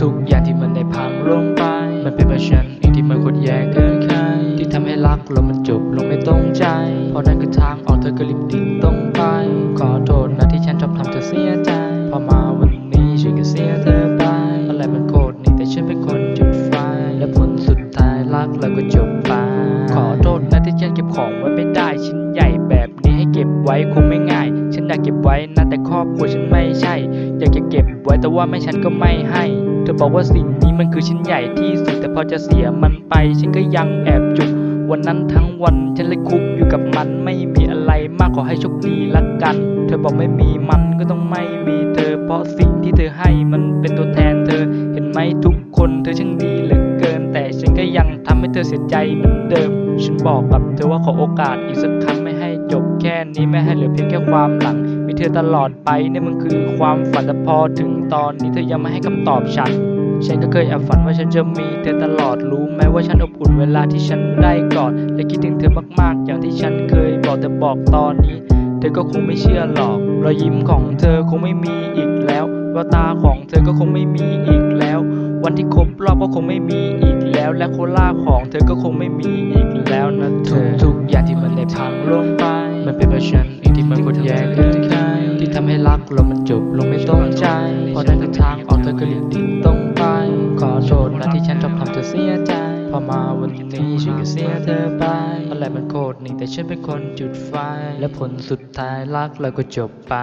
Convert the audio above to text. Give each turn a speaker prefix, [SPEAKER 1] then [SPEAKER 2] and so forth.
[SPEAKER 1] ทุกอย่างที่มันได้พังลงไป มันเป็นเพราะฉันเองที่มันโคตแย่เกินใครที่ทำให้รักเรามันจบลงไม่ตรงใจ เพราะนั่นคือทางออกเธอก็ลิบดิ้งตรงไป ขอโทษนะที่ฉันชอบทำเธอเสียใจ พอมาวันนี้ฉันก็เสียเธอไปอะไรมันโคตรนี่แต่ฉันเป็นคนจุดไฟ และผลสุดท้ายรักเราก็จบไป ขอโทษนะที่ฉันเก็บของไว้ไม่ได้ชิ้นใหญ่แบบนี้ให้เก็บไว้คงไม่ง่าย ฉันอยากเก็บไว้นะแต่ครอบครัวฉันไม่ใช่ อยากจะเก็บไว้แต่ว่าแม่ฉันก็ไม่ให้ เธอบอกว่าสิ่งนี้มันคือชิ้นใหญ่ที่สุดแต่พอจะเสียมันไป ฉันก็ยังแอบจุกวันนั้นทั้งวันฉันเลยคุกอยู่กับมันไม่มีอะไรมากขอให้โชคดีละกัน เธอบอกไม่มีมันก็ต้องไม่มีเธอ เพราะสิ่งที่เธอให้มันเป็นตัวแทนเธอ เห็นไหมทุกคนเธอช่างดีเหลือเกิน แต่ฉันก็ยังทำให้เธอเสียใจเหมือนเดิม ฉันบอกกับเธอว่าขอโอกาสอีกสักครั้งไม่ให้จบแค่นี้ไม่ให้เหลือเพียงแค่ความหลัง เธอตลอดไปเนี่ยมันคือความฝันแต่พอถึงตอนนี้เธอยังไม่ให้คำตอบฉัน ฉันก็เคยแอบฝันว่าฉันจะมีเธอตลอดรู้ไหมว่าฉันอบอุ่นเวลาที่ฉันได้กอดและคิดถึงเธอมากๆ อย่างที่ฉันเคยบอกแต่บอกตอนนี้ เธอก็คงไม่เชื่อหรอกรอยยิ้มของเธอคงไม่มีอีกแล้วแววตาของเธอก็คงไม่มีอีกแล้ว วันที่ครบรอบก็คงไม่มีอีกแล้ว และโคล่าของเธอก็คงไม่มีอีกแล้วนะเธอทุกอย่างที่มันได้พังลง ที่ทำให้รักเรามันจบลงไม่ต้องใจ พอได้กระทางออกเธอก็รีบทิ้งตรงไป ขอโทษนะที่ฉันชอบทำเธอเสียใจ พอมาวันนี้ฉันก็เสียเธอไปอะไรมันโคตรนิ่งแต่ฉันเป็นคนจุดไฟ และผลสุดท้ายรักเราก็จบไป